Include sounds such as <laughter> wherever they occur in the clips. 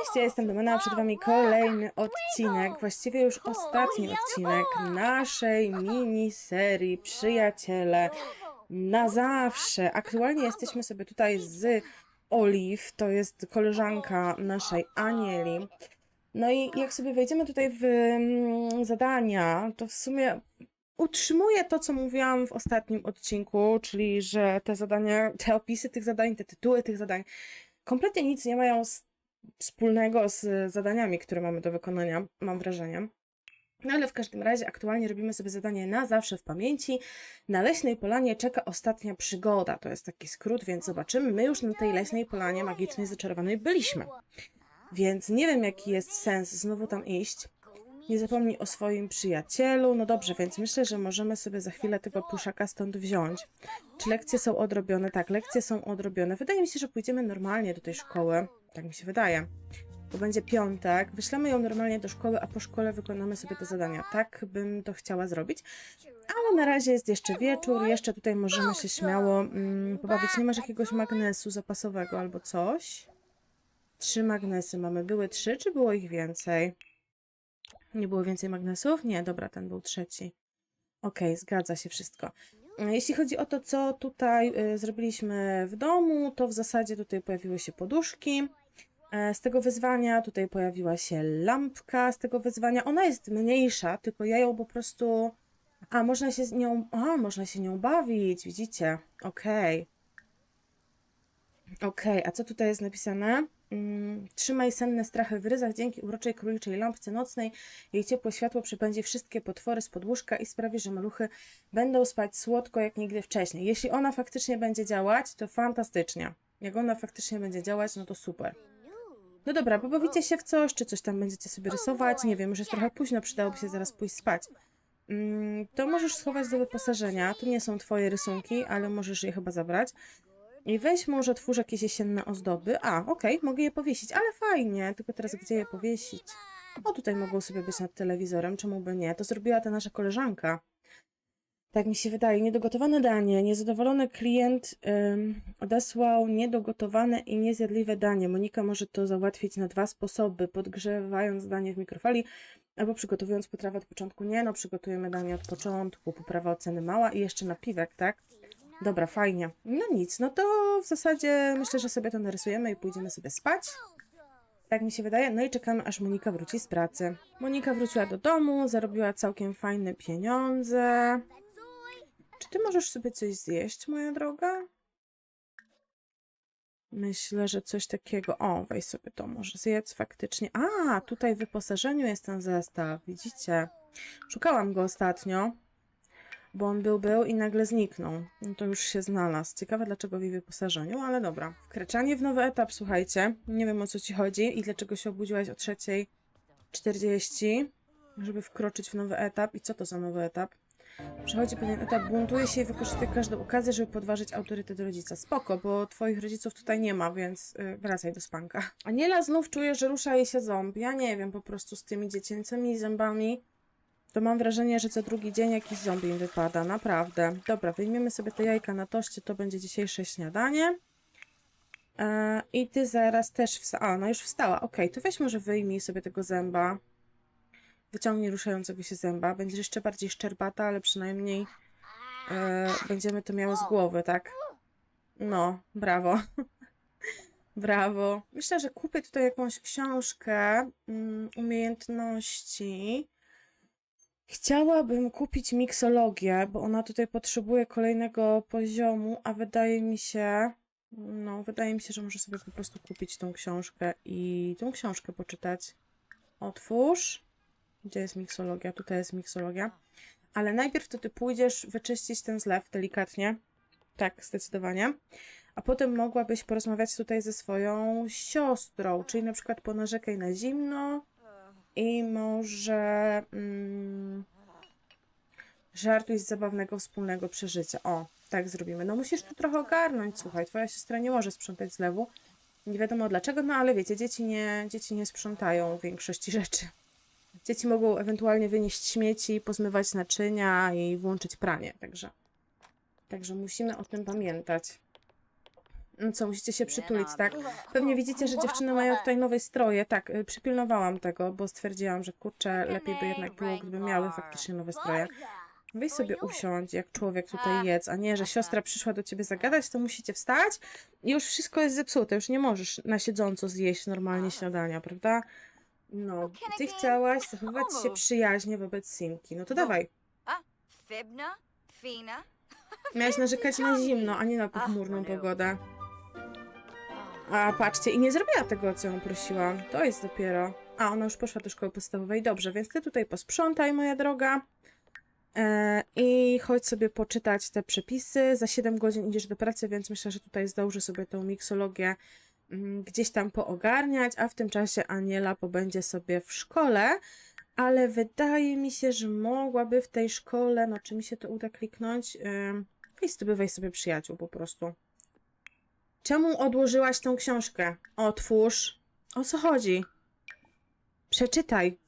Cześć, ja jestem Domena, przed Wami kolejny odcinek, właściwie już ostatni odcinek naszej miniserii Przyjaciele na zawsze. Aktualnie jesteśmy sobie tutaj z Olive, to jest koleżanka naszej Anieli. No i jak sobie wejdziemy tutaj w mm, zadania, to w sumie utrzymuję to, co mówiłam w ostatnim odcinku, czyli że te zadania, te opisy tych zadań, te tytuły tych zadań kompletnie nic nie mają z, wspólnego z zadaniami, które mamy do wykonania, mam wrażenie. No ale w każdym razie aktualnie robimy sobie zadanie na zawsze w pamięci. Na Leśnej Polanie czeka ostatnia przygoda. To jest taki skrót, więc zobaczymy. My już na tej Leśnej Polanie magicznej, zaczarowanej byliśmy. Więc nie wiem, jaki jest sens znowu tam iść. Nie zapomnij o swoim przyjacielu. No dobrze, więc myślę, że możemy sobie za chwilę tego pluszaka stąd wziąć. Czy lekcje są odrobione? Tak, lekcje są odrobione. Wydaje mi się, że pójdziemy normalnie do tej szkoły. Tak mi się wydaje. Bo będzie piątek, wyślemy ją normalnie do szkoły, a po szkole wykonamy sobie te zadania. Tak bym to chciała zrobić. Ale na razie jest jeszcze wieczór, jeszcze tutaj możemy się śmiało mm, pobawić. Nie masz jakiegoś magnesu zapasowego albo coś? Trzy magnesy mamy. Były trzy, czy było ich więcej? Nie było więcej magnesów? Nie, dobra, ten był trzeci. Okej, zgadza się wszystko. Jeśli chodzi o to, co tutaj y, zrobiliśmy w domu, to w zasadzie tutaj pojawiły się poduszki. E, Z tego wyzwania tutaj pojawiła się lampka z tego wyzwania. Ona jest mniejsza, tylko ja ją po prostu. A, można się z nią. A, można się nią bawić, widzicie? Okej. Okej, a co tutaj jest napisane? Mm, trzymaj senne strachy w ryzach dzięki uroczej króliczej lampce nocnej. Jej ciepłe światło przepędzi wszystkie potwory z podłóżka i sprawi, że maluchy będą spać słodko jak nigdy wcześniej. Jeśli ona faktycznie będzie działać, to fantastycznie. Jak ona faktycznie będzie działać, no to super. No dobra, pobawicie się w coś, czy coś tam będziecie sobie rysować, nie wiem, już jest trochę późno, przydałoby się zaraz pójść spać. Mm, to możesz schować do wyposażenia, to nie są twoje rysunki, ale możesz je chyba zabrać. I weź może twórz jakieś jesienne ozdoby. A, okej, mogę je powiesić, ale fajnie, tylko teraz gdzie je powiesić? O, tutaj mogą sobie być nad telewizorem, czemu by nie? To zrobiła ta nasza koleżanka. Tak mi się wydaje. Niedogotowane danie. Niezadowolony klient ym, odesłał niedogotowane i niezjadliwe danie. Monika może to załatwić na dwa sposoby. Podgrzewając danie w mikrofali albo przygotowując potrawę od początku. Nie, no przygotujemy danie od początku. Poprawa oceny mała i jeszcze napiwek, tak? Dobra, fajnie. No nic, no to w zasadzie myślę, że sobie to narysujemy i pójdziemy sobie spać. Tak mi się wydaje. No i czekamy, aż Monika wróci z pracy. Monika wróciła do domu, zarobiła całkiem fajne pieniądze. Czy ty możesz sobie coś zjeść, moja droga? Myślę, że coś takiego. O, weź sobie to może zjedz faktycznie. A, tutaj w wyposażeniu jest ten zestaw, widzicie? Szukałam go ostatnio, bo on był, był i nagle zniknął. No to już się znalazł. Ciekawe dlaczego w jej wyposażeniu, ale dobra. Wkraczanie w nowy etap, słuchajcie. Nie wiem o co ci chodzi i dlaczego się obudziłaś o 3.40, żeby wkroczyć w nowy etap. I co to za nowy etap? Przechodzi pewien etap, buntuje się i wykorzystuje każdą okazję, żeby podważyć autorytet rodzica. Spoko, bo twoich rodziców tutaj nie ma, więc y, wracaj do spanka. <laughs> Aniela znów czuje, że rusza jej się ząb. Ja nie wiem, po prostu z tymi dziecięcymi zębami to mam wrażenie, że co drugi dzień jakiś zombie im wypada, naprawdę. Dobra, wyjmiemy sobie te jajka na toście, to będzie dzisiejsze śniadanie. E, I ty zaraz też wstała. A, no już wstała, okej, to weź może wyjmij sobie tego zęba. Wyciągnij ruszającego się zęba. Będziesz jeszcze bardziej szczerbata, ale przynajmniej e, będziemy to miały z głowy, tak? No, brawo. <laughs> brawo. Myślę, że kupię tutaj jakąś książkę mm, umiejętności. Chciałabym kupić miksologię, bo ona tutaj potrzebuje kolejnego poziomu, a wydaje mi się, no, wydaje mi się, że muszę sobie po prostu kupić tą książkę i tą książkę poczytać. Otwórz. Gdzie jest miksologia? Tutaj jest miksologia. Ale najpierw to ty pójdziesz wyczyścić ten zlew delikatnie. Tak, zdecydowanie. A potem mogłabyś porozmawiać tutaj ze swoją siostrą, czyli na przykład ponarzekaj na zimno, i może mm, żartuj z zabawnego wspólnego przeżycia. O, tak zrobimy. No musisz tu trochę ogarnąć, słuchaj, twoja siostra nie może sprzątać zlewu. Nie wiadomo dlaczego, no ale wiecie, dzieci nie, dzieci nie sprzątają większości rzeczy. Dzieci mogą ewentualnie wynieść śmieci, pozmywać naczynia i włączyć pranie, także, także musimy o tym pamiętać. No co, musicie się przytulić, tak? Pewnie widzicie, że dziewczyny mają tutaj nowe stroje. Tak, y, przypilnowałam tego, bo stwierdziłam, że kurczę, lepiej by jednak było, gdyby miały faktycznie nowe stroje. Weź sobie usiądź, jak człowiek tutaj jedz, a nie, że siostra przyszła do ciebie zagadać, to musicie wstać i już wszystko jest zepsute, już nie możesz na siedząco zjeść normalnie śniadania, prawda? No, ty chciałaś zachowywać się przyjaźnie wobec Simki, no to dawaj. Fibna? Fina? <laughs> Miałaś narzekać na zimno, a nie na pochmurną pogodę. A patrzcie, i nie zrobiła tego, o co ją prosiłam. To jest dopiero. A, ona już poszła do szkoły podstawowej. Dobrze, więc ty tutaj posprzątaj, moja droga. E, I chodź sobie poczytać te przepisy. Za 7 godzin idziesz do pracy, więc myślę, że tutaj zdążę sobie tą miksologię gdzieś tam poogarniać, a w tym czasie Aniela pobędzie sobie w szkole. Ale wydaje mi się, że mogłaby w tej szkole, no czy mi się to uda kliknąć, yy, sobie przyjaciół po prostu. Czemu odłożyłaś tą książkę? Otwórz. O co chodzi? Przeczytaj.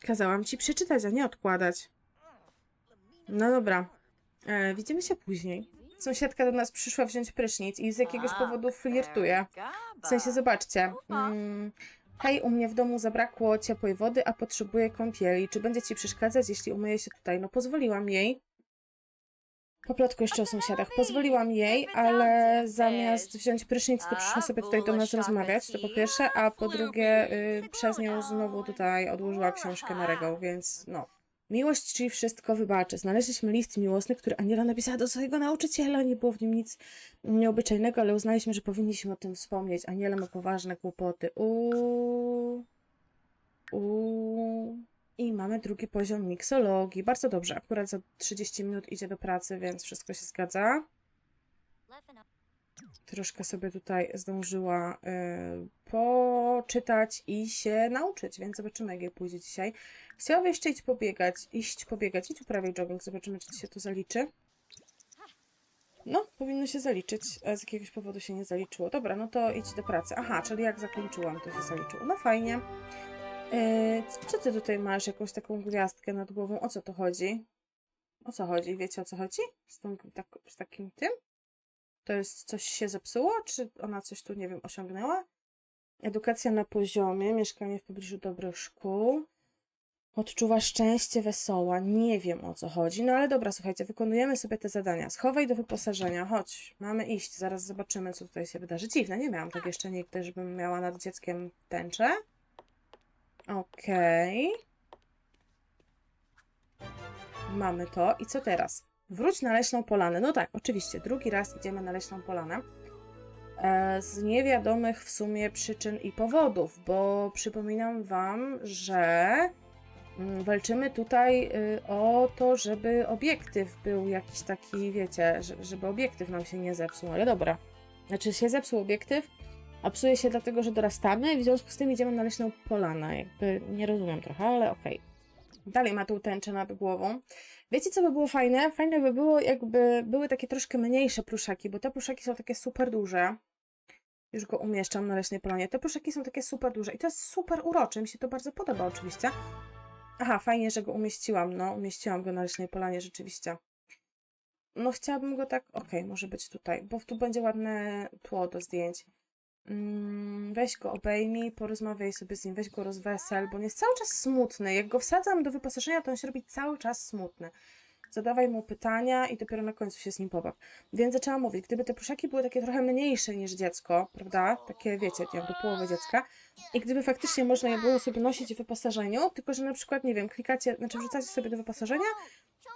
Kazałam ci przeczytać, a nie odkładać. No dobra. E, widzimy się później. Sąsiadka do nas przyszła wziąć prysznic i z jakiegoś powodu flirtuje. W sensie, zobaczcie. Mm, hej, u mnie w domu zabrakło ciepłej wody, a potrzebuję kąpieli. Czy będzie ci przeszkadzać, jeśli umyję się tutaj? No, pozwoliłam jej. Po plotku jeszcze o sąsiadach. Pozwoliłam jej, ale zamiast wziąć prysznic, to przyszła sobie tutaj do nas rozmawiać, to po pierwsze, a po drugie, y, przez nią znowu tutaj odłożyła książkę na regał, więc no. Miłość, czyli wszystko wybaczy. Znaleźliśmy list miłosny, który Aniela napisała do swojego nauczyciela. Nie było w nim nic nieobyczajnego, ale uznaliśmy, że powinniśmy o tym wspomnieć. Aniela ma poważne kłopoty. Uuu. Uuu. I mamy drugi poziom miksologii. Bardzo dobrze. Akurat za 30 minut idzie do pracy, więc wszystko się zgadza. Troszkę sobie tutaj zdążyła y, poczytać i się nauczyć, więc zobaczymy, jak jej pójdzie dzisiaj. Chciałabym jeszcze iść pobiegać, iść pobiegać, idź uprawiać jogging, zobaczymy, czy się to zaliczy. No, powinno się zaliczyć, z jakiegoś powodu się nie zaliczyło. Dobra, no to idź do pracy. Aha, czyli jak zakończyłam, to się zaliczyło. No fajnie. Yy, co ty tutaj masz? Jakąś taką gwiazdkę nad głową? O co to chodzi? O co chodzi? Wiecie o co chodzi? Z, tą, tak, z takim tym? To jest coś się zepsuło? Czy ona coś tu, nie wiem, osiągnęła? Edukacja na poziomie, mieszkanie w pobliżu dobrych szkół. Odczuwa szczęście, wesoła. Nie wiem o co chodzi, no ale dobra, słuchajcie, wykonujemy sobie te zadania. Schowaj do wyposażenia, chodź, mamy iść, zaraz zobaczymy, co tutaj się wydarzy. Dziwne, nie miałam tak jeszcze nigdy, żebym miała nad dzieckiem tęczę. Okej. Mamy to. I co teraz? Wróć na Leśną Polanę. No tak, oczywiście, drugi raz idziemy na Leśną Polanę. E, z niewiadomych w sumie przyczyn i powodów, bo przypominam Wam, że mm, walczymy tutaj y, o to, żeby obiektyw był jakiś taki, wiecie, że- żeby obiektyw nam się nie zepsuł, ale dobra. Znaczy się zepsuł obiektyw, a psuje się dlatego, że dorastamy, w związku z tym idziemy na Leśną Polanę. Jakby nie rozumiem trochę, ale okej. Dalej ma tą tęczę nad głową. Wiecie, co by było fajne? Fajne by było, jakby były takie troszkę mniejsze pluszaki, bo te pluszaki są takie super duże. Już go umieszczam na leśnej polonie. Te pluszaki są takie super duże i to jest super urocze. Mi się to bardzo podoba oczywiście. Aha, fajnie, że go umieściłam. No, umieściłam go na leśnej polanie rzeczywiście. No, chciałabym go tak... Okej, może być tutaj, bo tu będzie ładne tło do zdjęć. Mm, weź go obejmij, porozmawiaj sobie z nim, weź go rozwesel, bo on jest cały czas smutny. Jak go wsadzam do wyposażenia, to on się robi cały czas smutny. Zadawaj mu pytania i dopiero na końcu się z nim pobaw. Więc zaczęłam mówić, gdyby te pluszaki były takie trochę mniejsze niż dziecko, prawda? Takie, wiecie, jak do połowy dziecka. I gdyby faktycznie można je było sobie nosić w wyposażeniu, tylko że na przykład, nie wiem, klikacie, znaczy wrzucacie sobie do wyposażenia,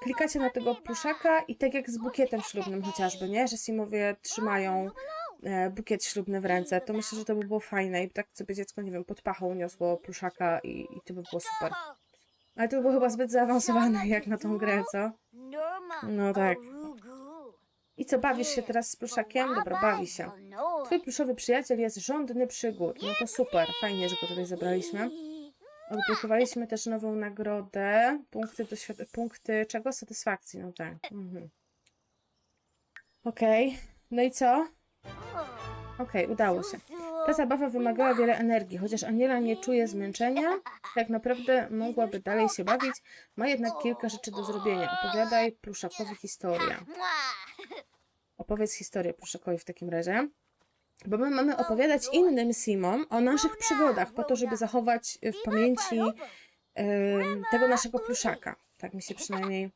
klikacie na tego pluszaka i tak jak z bukietem ślubnym chociażby, nie? Że Simowie trzymają bukiet ślubny w ręce, to myślę, że to by było fajne i tak sobie dziecko, nie wiem, pod pachą niosło pluszaka i, i to by było super. Ale to by było chyba zbyt zaawansowane jak na tą grę, co? No tak. I co, bawisz się teraz z pluszakiem? Dobra, bawi się. Twój pluszowy przyjaciel jest żądny przygód. No to super, fajnie, że go tutaj zebraliśmy. Odblokowaliśmy też nową nagrodę. Punkty, doświad- punkty czego? Satysfakcji, no tak. Mhm. Okej, no i co? Okej, udało się. Ta zabawa wymagała wiele energii, chociaż Aniela nie czuje zmęczenia, tak naprawdę mogłaby dalej się bawić, ma jednak kilka rzeczy do zrobienia. Opowiadaj pluszakowi historię. opowiedz historię Pruszakowi w takim razie. Bo my mamy opowiadać innym Simom o naszych przygodach, po to, żeby zachować w pamięci tego naszego pluszaka. Tak mi się przynajmniej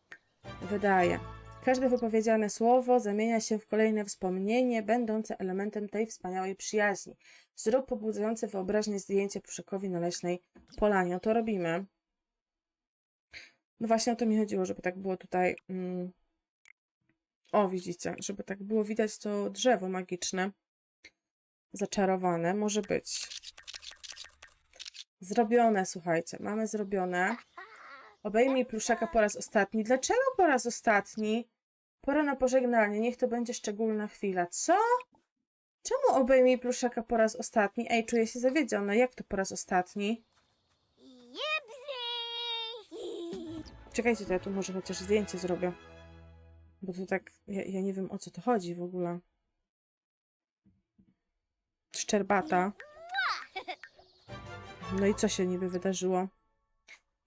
wydaje. Każde wypowiedziane słowo zamienia się w kolejne wspomnienie, będące elementem tej wspaniałej przyjaźni. Zrób pobudzające wyobraźnię zdjęcie Pruszakowi na leśnej polanie. To robimy. No właśnie o to mi chodziło, żeby tak było tutaj. Mm, o, widzicie, żeby tak było widać to drzewo magiczne. Zaczarowane. Może być. Zrobione, słuchajcie. Mamy zrobione. Obejmij pluszaka po raz ostatni. Dlaczego po raz ostatni? Pora na pożegnanie. Niech to będzie szczególna chwila. Co? Czemu obejmij pluszaka po raz ostatni? Ej, czuję się zawiedziona. Jak to po raz ostatni? Czekajcie, to ja tu może chociaż zdjęcie zrobię. Bo to tak, ja, ja nie wiem o co to chodzi w ogóle. Szczerbata. No i co się niby wydarzyło?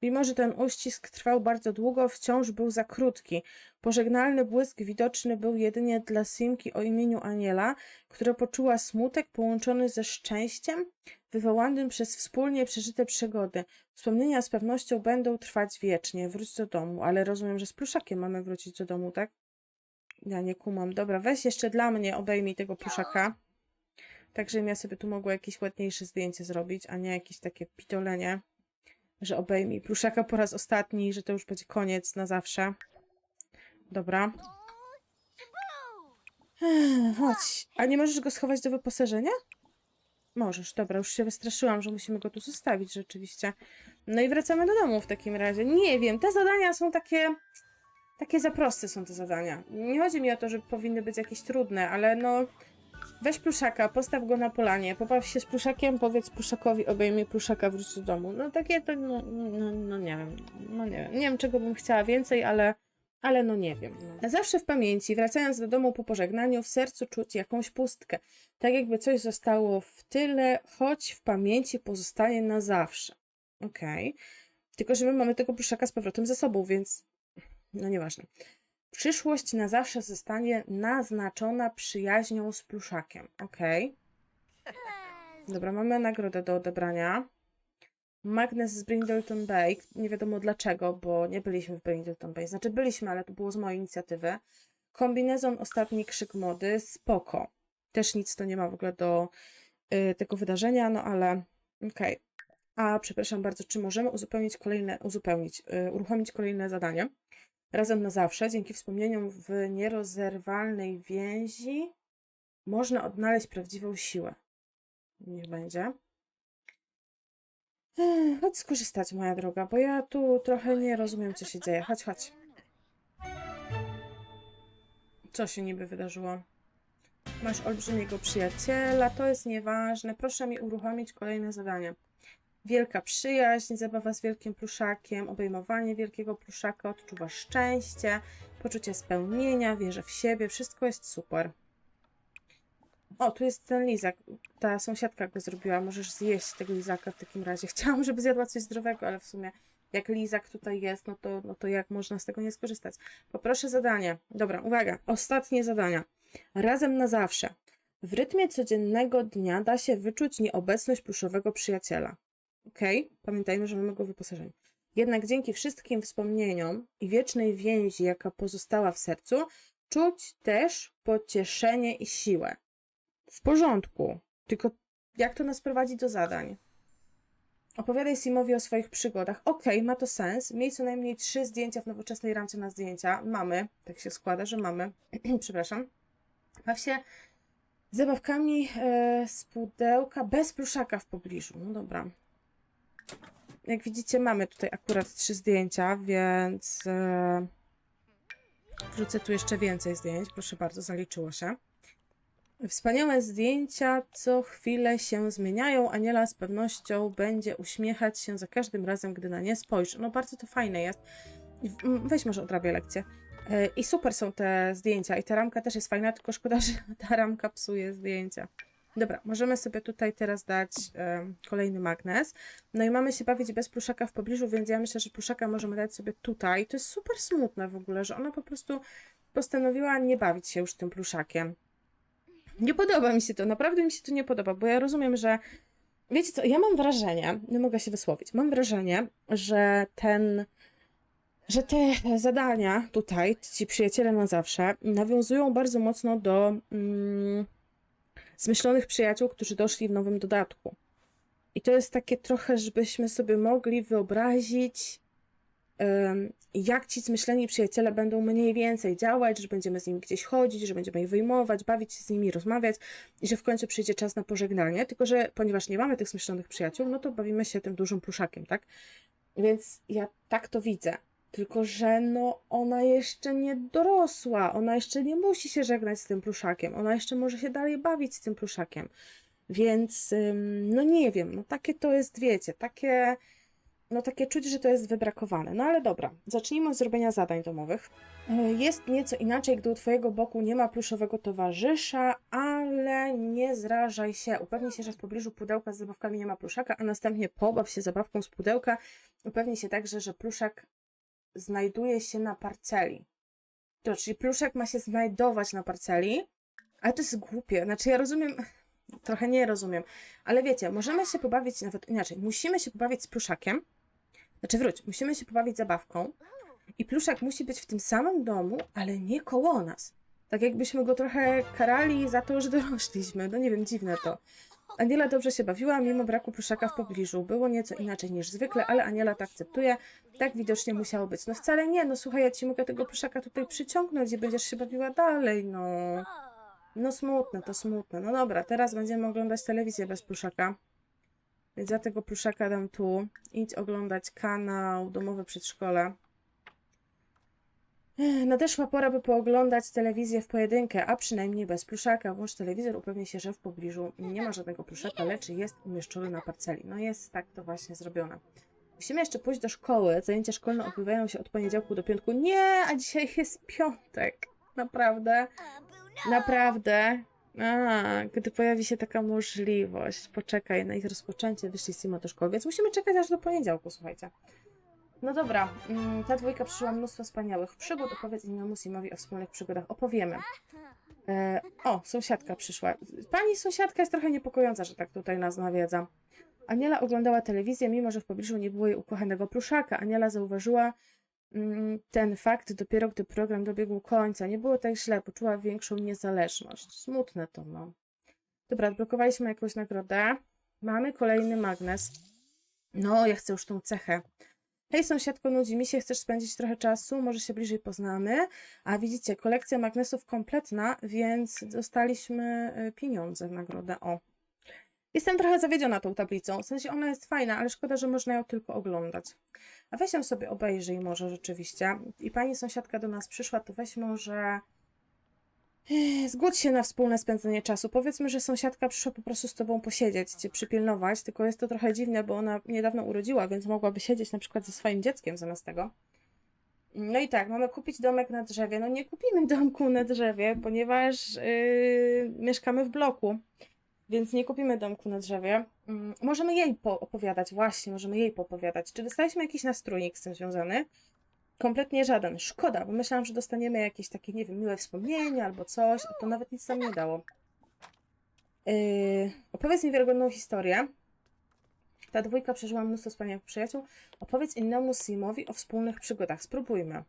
Mimo, że ten uścisk trwał bardzo długo, wciąż był za krótki. Pożegnalny błysk widoczny był jedynie dla Simki o imieniu Aniela, która poczuła smutek połączony ze szczęściem wywołanym przez wspólnie przeżyte przygody. Wspomnienia z pewnością będą trwać wiecznie. Wróć do domu, ale rozumiem, że z pluszakiem mamy wrócić do domu, tak? Ja nie kumam. Dobra, weź jeszcze dla mnie, obejmij tego pluszaka. Tak, żebym ja sobie tu mogła jakieś ładniejsze zdjęcie zrobić, a nie jakieś takie pitolenie, że obejmij pluszaka po raz ostatni, że to już będzie koniec na zawsze. Dobra. Chodź. A nie możesz go schować do wyposażenia? Możesz, dobra, już się wystraszyłam, że musimy go tu zostawić rzeczywiście. No i wracamy do domu w takim razie. Nie wiem, te zadania są takie... Takie za proste są te zadania. Nie chodzi mi o to, że powinny być jakieś trudne, ale no... Weź pluszaka, postaw go na polanie, pobaw się z pluszakiem, powiedz pluszakowi, obejmij pluszaka, wróć do domu. No takie to, no, no, no nie wiem, no nie wiem. Nie wiem, czego bym chciała więcej, ale, ale no nie wiem. No. Zawsze w pamięci, wracając do domu po pożegnaniu, w sercu czuć jakąś pustkę. Tak jakby coś zostało w tyle, choć w pamięci pozostaje na zawsze. Okej. Tylko, że my mamy tego pluszaka z powrotem ze sobą, więc no nieważne. Przyszłość na zawsze zostanie naznaczona przyjaźnią z pluszakiem. Okej. Dobra, mamy nagrodę do odebrania. Magnes z Brindleton Bay. Nie wiadomo dlaczego, bo nie byliśmy w Brindleton Bay. Znaczy byliśmy, ale to było z mojej inicjatywy. Kombinezon Ostatni Krzyk Mody. Spoko. Też nic to nie ma w ogóle do y, tego wydarzenia, no ale okej. A, przepraszam bardzo, czy możemy uzupełnić kolejne, uzupełnić, y, uruchomić kolejne zadanie? Razem na zawsze, dzięki wspomnieniom w nierozerwalnej więzi, można odnaleźć prawdziwą siłę. Niech będzie. Chodź skorzystać, moja droga, bo ja tu trochę nie rozumiem, co się dzieje. Chodź, chodź. Co się niby wydarzyło? Masz olbrzymiego przyjaciela, to jest nieważne. Proszę mi uruchomić kolejne zadanie. Wielka przyjaźń, zabawa z wielkim pluszakiem, obejmowanie wielkiego pluszaka, odczuwasz szczęście, poczucie spełnienia, wierzę w siebie, wszystko jest super. O, tu jest ten lizak. Ta sąsiadka go zrobiła. Możesz zjeść tego lizaka w takim razie. <laughs> Chciałam, żeby zjadła coś zdrowego, ale w sumie jak lizak tutaj jest, no to, no to jak można z tego nie skorzystać? Poproszę zadanie. Dobra, uwaga. Ostatnie zadania. Razem na zawsze. W rytmie codziennego dnia da się wyczuć nieobecność pluszowego przyjaciela. Okej, pamiętajmy, że mamy go wyposażenie. Jednak dzięki wszystkim wspomnieniom i wiecznej więzi, jaka pozostała w sercu, czuć też pocieszenie i siłę. W porządku. Tylko jak to nas prowadzi do zadań? Opowiadaj Simowi o swoich przygodach. Okej, ma to sens. Miej co najmniej trzy zdjęcia w nowoczesnej ramce na zdjęcia. Mamy. Tak się składa, że mamy. <clears throat> Przepraszam. Baw się zabawkami e, z pudełka bez pluszaka w pobliżu. No dobra. Jak widzicie, mamy tutaj akurat trzy zdjęcia, więc e, wrzucę tu jeszcze więcej zdjęć. Proszę bardzo, zaliczyło się. Wspaniałe zdjęcia co chwilę się zmieniają. Aniela z pewnością będzie uśmiechać się za każdym razem, gdy na nie spojrzy. No bardzo to fajne jest. Weź może odrabię lekcję. E, I super są te zdjęcia. I ta ramka też jest fajna, tylko szkoda, <laughs> że ta ramka psuje zdjęcia. Dobra, możemy sobie tutaj teraz dać kolejny magnes. No i mamy się bawić bez pluszaka w pobliżu, więc ja myślę, że pluszaka możemy dać sobie tutaj. To jest super smutne w ogóle, że ona po prostu postanowiła nie bawić się już tym pluszakiem. Nie podoba mi się to, naprawdę mi się to nie podoba, bo ja rozumiem, że wiecie co, ja mam wrażenie, nie mogę się wysłowić, mam wrażenie, że ten, że te zadania tutaj, ci przyjaciele na zawsze, nawiązują bardzo mocno do mm, zmyślonych przyjaciół, którzy doszli w nowym dodatku. I to jest takie trochę, żebyśmy sobie mogli wyobrazić, jak ci zmyśleni przyjaciele będą mniej więcej działać, że będziemy z nimi gdzieś chodzić, że będziemy ich wyjmować, bawić się z nimi, rozmawiać i że w końcu przyjdzie czas na pożegnanie. Tylko, że ponieważ nie mamy tych zmyślonych przyjaciół, no to bawimy się tym dużym pluszakiem, tak? Więc ja tak to widzę. Tylko, że no ona jeszcze nie dorosła, ona jeszcze nie musi się żegnać z tym pluszakiem, ona jeszcze może się dalej bawić z tym pluszakiem. Więc no nie wiem, no takie to jest, wiecie, takie no takie czuć, że to jest wybrakowane. No ale dobra, zacznijmy od zrobienia zadań domowych. E, Jest nieco inaczej, gdy u Twojego boku nie ma pluszowego towarzysza, ale nie zrażaj się. Upewnij się, że w pobliżu pudełka z zabawkami nie ma pluszaka, a następnie pobaw się zabawką z pudełka. Upewnij się także, że pluszak znajduje się na parceli. To, czyli pluszak ma się znajdować na parceli, ale to jest głupie. Znaczy ja rozumiem, <laughs> trochę nie rozumiem, ale wiecie, możemy się pobawić nawet inaczej. Musimy się pobawić z pluszakiem, znaczy wróć, musimy się pobawić zabawką i pluszak musi być w tym samym domu, ale nie koło nas. Tak jakbyśmy go trochę karali za to, że <laughs> dorośliśmy. No nie wiem, dziwne to. Aniela dobrze się bawiła, mimo braku pluszaka w pobliżu. Było nieco inaczej niż zwykle, ale Aniela to akceptuje. Tak widocznie musiało być. No wcale nie, no słuchaj, ja ci mogę tego pluszaka tutaj przyciągnąć i będziesz się bawiła dalej, no. No smutne, to smutne. No dobra, teraz będziemy oglądać telewizję bez pluszaka. Więc ja tego pluszaka dam tu. Idź oglądać kanał Domowe Przedszkole. Nadeszła pora, by pooglądać telewizję w pojedynkę, a przynajmniej bez pluszaka. Włącz telewizor, upewnij się, że w pobliżu nie ma żadnego pluszaka, lecz jest umieszczony na parceli. No jest tak to właśnie zrobione. Musimy jeszcze pójść do szkoły. Zajęcia szkolne odbywają się od poniedziałku do piątku. Nie, a dzisiaj jest piątek. Naprawdę. Naprawdę? A, gdy pojawi się taka możliwość, poczekaj na ich rozpoczęcie, wyszli Simo do szkoły, więc musimy czekać aż do poniedziałku, słuchajcie. No dobra, mm, ta dwójka przyszła mnóstwo wspaniałych przygód, opowiedz innemu Simowi o wspólnych przygodach, opowiemy. E, o, sąsiadka przyszła. Pani sąsiadka jest trochę niepokojąca, że tak tutaj nas nawiedza. Aniela oglądała telewizję, mimo że w pobliżu nie było jej ukochanego pluszaka. Aniela zauważyła mm, ten fakt dopiero, gdy program dobiegł końca. Nie było tak źle, poczuła większą niezależność. Smutne to, no. Dobra, odblokowaliśmy jakąś nagrodę. Mamy kolejny magnes. No, ja chcę już tą cechę. Hej, sąsiadko, nudzi mi się, chcesz spędzić trochę czasu? Może się bliżej poznamy? A widzicie, kolekcja magnesów kompletna, więc dostaliśmy y, pieniądze w nagrodę. O. Jestem trochę zawiedziona tą tablicą, w sensie ona jest fajna, ale szkoda, że można ją tylko oglądać. A weź ją sobie obejrzyj może rzeczywiście. I pani sąsiadka do nas przyszła, to weź może... Zgódź się na wspólne spędzenie czasu. Powiedzmy, że sąsiadka przyszła po prostu z tobą posiedzieć, cię przypilnować, tylko jest to trochę dziwne, bo ona niedawno urodziła, więc mogłaby siedzieć na przykład ze swoim dzieckiem zamiast tego. No i tak, mamy kupić domek na drzewie. No nie kupimy <laughs> domku na drzewie, ponieważ yy, mieszkamy w bloku, więc nie kupimy domku na drzewie. Mm, możemy jej poopowiadać, właśnie, możemy jej poopowiadać. Czy dostaliśmy jakiś nastrójnik z tym związany? Kompletnie żaden. Szkoda, bo myślałam, że dostaniemy jakieś takie, nie wiem, miłe wspomnienia albo coś, a to nawet nic nam nie dało. Yy, opowiedz mi wiarygodną historię. Ta dwójka przeżyła mnóstwo wspaniałych przyjaciół. Opowiedz innemu Simowi o wspólnych przygodach. Spróbujmy.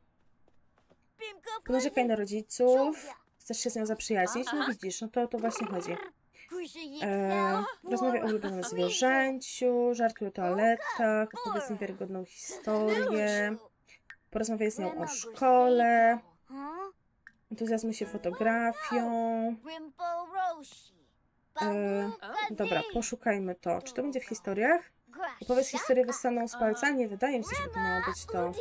Narzekaj na rodziców. Chcesz się z nią zaprzyjaźnić? No widzisz, no to o to właśnie chodzi. E, rozmawiaj o ulubionym zwierzęciu, żartuj o toaletach, opowiedz mi wiarygodną historię, porozmawiaj z nią o szkole, entuzjazmuj się fotografią. E, dobra, poszukajmy to. Czy to będzie w historiach? Opowiedz historię wyssaną z palca? Nie wydaje mi się, żeby to miało być to.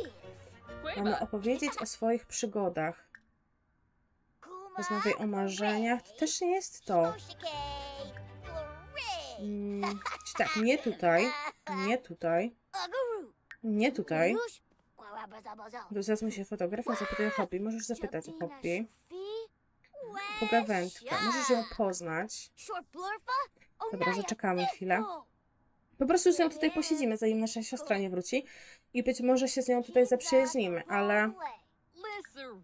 Mamy opowiedzieć o swoich przygodach. Rozmawiaj o marzeniach. To też nie jest to. Mm, czy tak, nie tutaj, nie tutaj, <laughs> nie tutaj. Entuzjazmuj się fotografią, zapytaj o hobby. Możesz zapytać o hobby. Pogawędka. Możesz ją poznać. Dobra, zaczekamy chwilę. Po prostu z nią tutaj posiedzimy, zanim nasza siostra nie wróci. I być może się z nią tutaj zaprzyjaźnimy, ale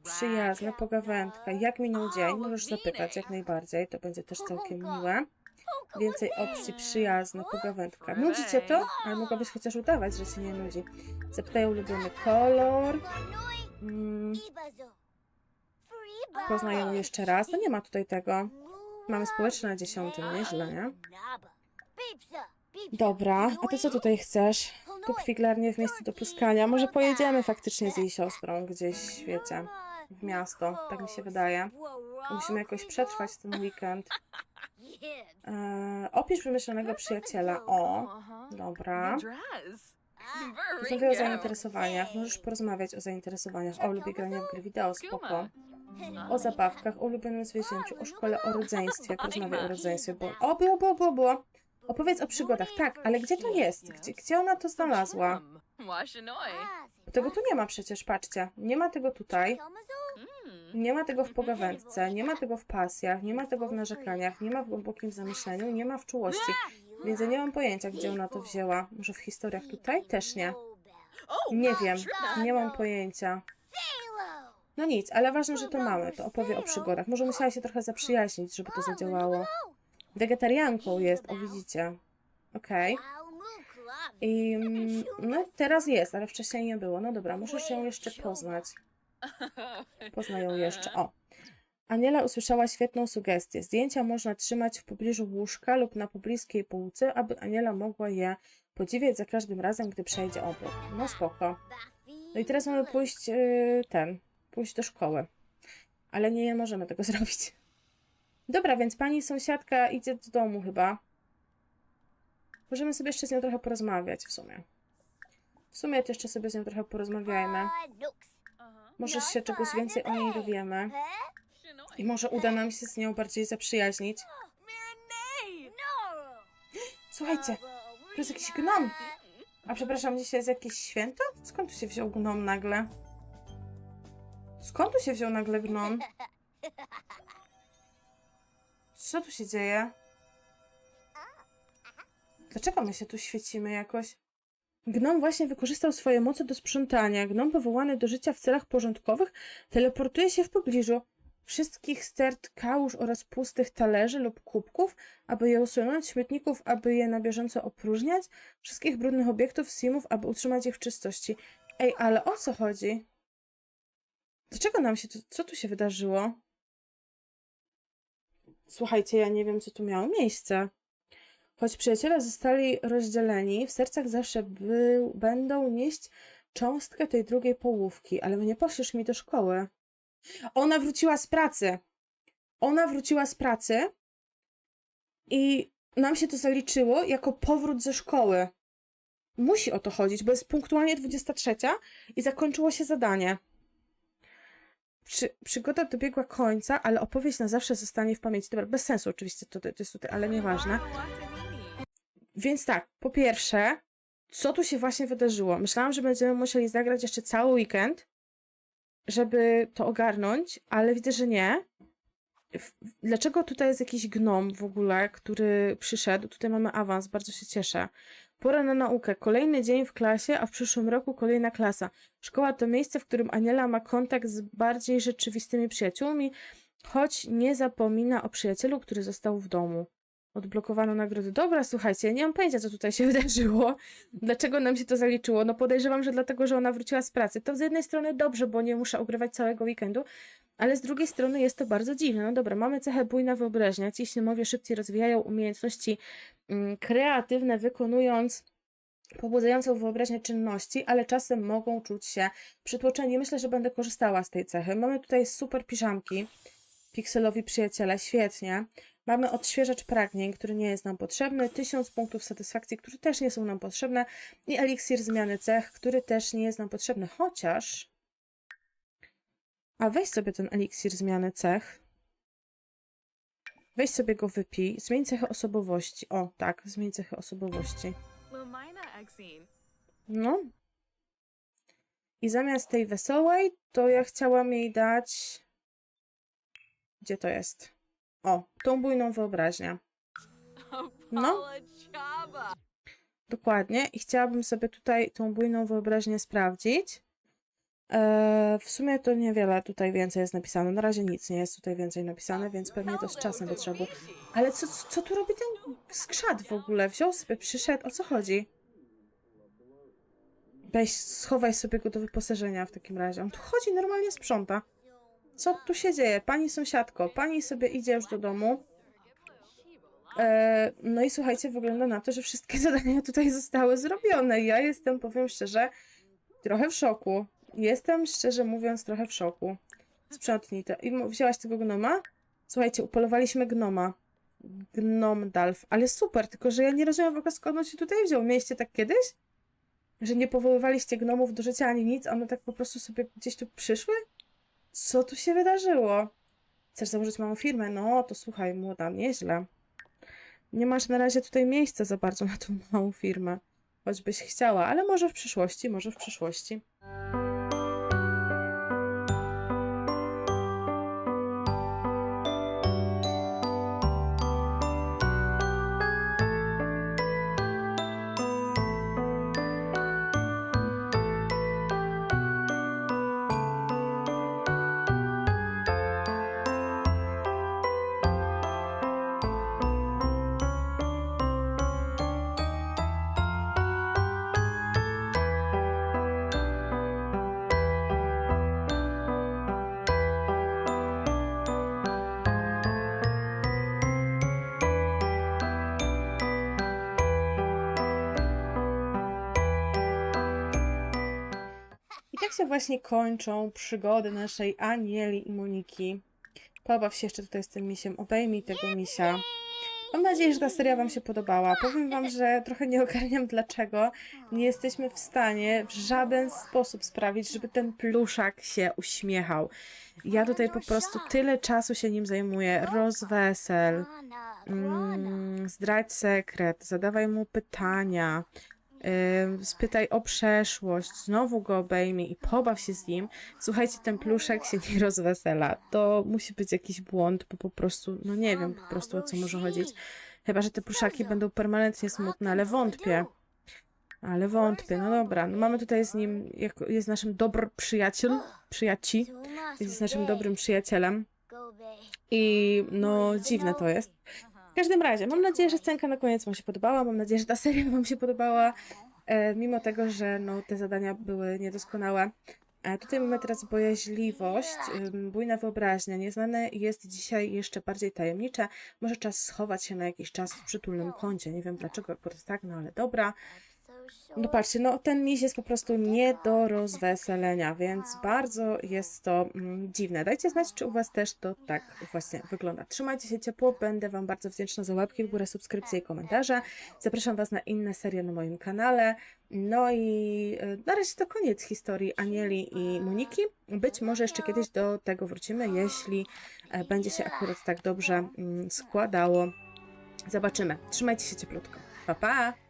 Przyjazna pogawędka. Jak minął dzień? Możesz zapytać jak najbardziej. To będzie też całkiem miłe. Więcej opcji, przyjazna, pogawędka. Nudzi cię to? Ale mogłabyś chociaż udawać, że się nie nudzi. Zapytaj ulubiony kolor. Mm, poznają jeszcze raz. No nie ma tutaj tego. Mamy społeczne na dziesiątym, nieźle, nie? Dobra, a ty co tutaj chcesz? Kup figlarnię w miejscu do puskania. Może pojedziemy faktycznie z jej siostrą gdzieś, wiecie, w miasto. Tak mi się wydaje. Musimy jakoś przetrwać ten weekend. Eee, opisz wymyślonego przyjaciela. O, dobra. Rozmawiaj o zainteresowaniach. Możesz porozmawiać o zainteresowaniach. O, lubię granie w gry wideo, spoko. O zabawkach, o ulubionym zwierzęciu, o szkole, o rodzeństwie. Porozmawiaj o rodzeństwie, bo... O, było, było, było, było. Opowiedz o przygodach. Tak, ale gdzie to jest? Gdzie, gdzie ona to znalazła? Tego tu nie ma przecież, patrzcie. Nie ma tego tutaj. Nie ma tego w pogawędce, nie ma tego w pasjach, nie ma tego w narzekaniach, nie ma w głębokim zamyśleniu, nie ma w czułości. Więc ja nie mam pojęcia, gdzie ona to wzięła. Może w historiach tutaj? Też nie. Nie wiem, nie mam pojęcia. No nic, ale ważne, że to mamy. To opowie o przygodach. Może musiała się trochę zaprzyjaźnić, żeby to zadziałało. Wegetarianką jest, o widzicie. Okej. I mm, no teraz jest, ale wcześniej nie było. No dobra, musisz ją jeszcze poznać. <laughs> Poznaj ją jeszcze. O. Aniela usłyszała świetną sugestię. Zdjęcia można trzymać w pobliżu łóżka lub na pobliskiej półce, aby Aniela mogła je podziwiać za każdym razem, gdy przejdzie obok. No spoko. No i teraz mamy pójść yy, ten, pójść do szkoły. Ale nie możemy tego <laughs> zrobić. Dobra, więc pani sąsiadka idzie do domu chyba. Możemy sobie jeszcze z nią trochę porozmawiać w sumie. W sumie to jeszcze sobie z nią trochę porozmawiajmy. Może się czegoś więcej o niej dowiemy. I może uda nam się z nią bardziej zaprzyjaźnić. Słuchajcie, to jest jakiś gnom. A przepraszam, dzisiaj jest jakieś święto? Skąd tu się wziął gnom nagle? Skąd tu się wziął nagle gnom? Co tu się dzieje? Dlaczego my się tu świecimy jakoś? Gnom właśnie wykorzystał swoje moce do sprzątania. Gnom powołany do życia w celach porządkowych teleportuje się w pobliżu wszystkich stert kałuż oraz pustych talerzy lub kubków, aby je usunąć, śmietników, aby je na bieżąco opróżniać, wszystkich brudnych obiektów, simów, aby utrzymać je w czystości. Ej, ale o co chodzi? Dlaczego nam się to... Co tu się wydarzyło? Słuchajcie, ja nie wiem, co tu miało miejsce. Choć przyjaciele zostali rozdzieleni, w sercach zawsze był, będą nieść cząstkę tej drugiej połówki, ale nie poszlisz mi do szkoły. Ona wróciła z pracy. Ona wróciła z pracy i nam się to zaliczyło jako powrót ze szkoły. Musi o to chodzić, bo jest punktualnie 23 i zakończyło się zadanie. Przy, przygoda dobiegła końca, ale opowieść na zawsze zostanie w pamięci. Dobra, bez sensu oczywiście to, to jest tutaj, ale nieważne. Więc tak, po pierwsze, co tu się właśnie wydarzyło? Myślałam, że będziemy musieli zagrać jeszcze cały weekend, żeby to ogarnąć, ale widzę, że nie. Dlaczego tutaj jest jakiś gnom w ogóle, który przyszedł? Tutaj mamy awans, bardzo się cieszę. Pora na naukę. Kolejny dzień w klasie, a w przyszłym roku kolejna klasa. Szkoła to miejsce, w którym Aniela ma kontakt z bardziej rzeczywistymi przyjaciółmi, choć nie zapomina o przyjacielu, który został w domu. Odblokowano nagrody. Dobra, słuchajcie, nie mam pojęcia, co tutaj się <laughs> wydarzyło. Dlaczego nam się to zaliczyło? No podejrzewam, że dlatego, że ona wróciła z pracy. To z jednej strony dobrze, bo nie muszę ogrywać całego weekendu, ale z drugiej strony jest to bardzo dziwne. No dobra, mamy cechę bujna wyobraźnia. Ci śniemowie szybciej rozwijają umiejętności mm, kreatywne, wykonując pobudzającą wyobraźnię czynności, ale czasem mogą czuć się przytłoczeni. Myślę, że będę korzystała z tej cechy. Mamy tutaj super piżamki. Pikselowi przyjaciele, świetnie. Mamy odświeżacz pragnień, który nie jest nam potrzebny, 1000 punktów satysfakcji, które też nie są nam potrzebne i eliksir zmiany cech, który też nie jest nam potrzebny, chociaż... A weź sobie ten eliksir zmiany cech. Weź sobie go wypij. Zmień cechy osobowości. O, tak, zmień cechy osobowości. No. I zamiast tej wesołej, to ja chciałam jej dać... Gdzie to jest? O, tą bujną wyobraźnię. No. Dokładnie. I chciałabym sobie tutaj tą bujną wyobraźnię sprawdzić. E, w sumie to niewiele tutaj więcej jest napisane. Na razie nic nie jest tutaj więcej napisane, więc pewnie to z czasem by trzeba było. Ale co, co, co tu robi ten skrzat w ogóle? Wziął sobie, przyszedł, o co chodzi? Weź, schowaj sobie go do wyposażenia w takim razie. On tu chodzi, normalnie sprząta. Co tu się dzieje? Pani sąsiadko, pani sobie idzie już do domu. E, no i słuchajcie, wygląda na to, że wszystkie <laughs> zadania tutaj zostały zrobione. Ja jestem, powiem szczerze, trochę w szoku. Jestem, szczerze mówiąc, trochę w szoku. Sprzątnij to. I wzięłaś tego gnoma? Słuchajcie, upolowaliśmy gnoma. Gnom Dalf. Ale super, tylko że ja nie rozumiem w ogóle skąd on się tutaj wziął. Mieliście tak kiedyś? Że nie powoływaliście gnomów do życia ani nic, one tak po prostu sobie gdzieś tu przyszły? Co tu się wydarzyło? Chcesz założyć małą firmę? No, to słuchaj, młoda, nieźle. Nie masz na razie tutaj miejsca za bardzo na tą małą firmę. Choćbyś chciała, ale może w przyszłości, może w przyszłości. Właśnie kończą przygody naszej Anieli i Moniki. Pobaw się jeszcze tutaj z tym misiem, obejmij tego misia. Mam nadzieję, że ta seria Wam się podobała. Powiem Wam, że trochę nie ogarniam dlaczego nie jesteśmy w stanie w żaden sposób sprawić, żeby ten pluszak się uśmiechał. Ja tutaj po prostu tyle czasu się nim zajmuję. Rozwesel, mm, zdradź sekret, zadawaj mu pytania, spytaj o przeszłość, znowu go obejmij i pobaw się z nim. Słuchajcie, ten pluszek się nie rozwesela. To musi być jakiś błąd, bo po prostu, no nie wiem po prostu o co może chodzić. Chyba, że te pluszaki będą permanentnie smutne, ale wątpię. Ale wątpię, no dobra. No mamy tutaj z nim, jest naszym dobry przyjaciel, przyjaci, jest naszym dobrym przyjacielem. I no dziwne to jest. W każdym razie, mam nadzieję, że scenka na koniec Wam się podobała. Mam nadzieję, że ta seria Wam się podobała, e, mimo tego, że no, te zadania były niedoskonałe. E, tutaj mamy teraz bojaźliwość, ym, bujna wyobraźnia. Nieznane jest dzisiaj jeszcze bardziej tajemnicze. Może czas schować się na jakiś czas w przytulnym kącie. Nie wiem dlaczego akurat tak, no ale dobra. No patrzcie, no ten miś jest po prostu nie do rozweselenia, więc bardzo jest to mm, dziwne. Dajcie znać, czy u Was też to tak właśnie wygląda. Trzymajcie się ciepło, będę Wam bardzo wdzięczna za łapki w górę, subskrypcje i komentarze. Zapraszam Was na inne serie na moim kanale. No i e, na razie to koniec historii Anieli i Moniki. Być może jeszcze kiedyś do tego wrócimy, jeśli e, będzie się akurat tak dobrze mm, składało. Zobaczymy. Trzymajcie się cieplutko. Pa, pa!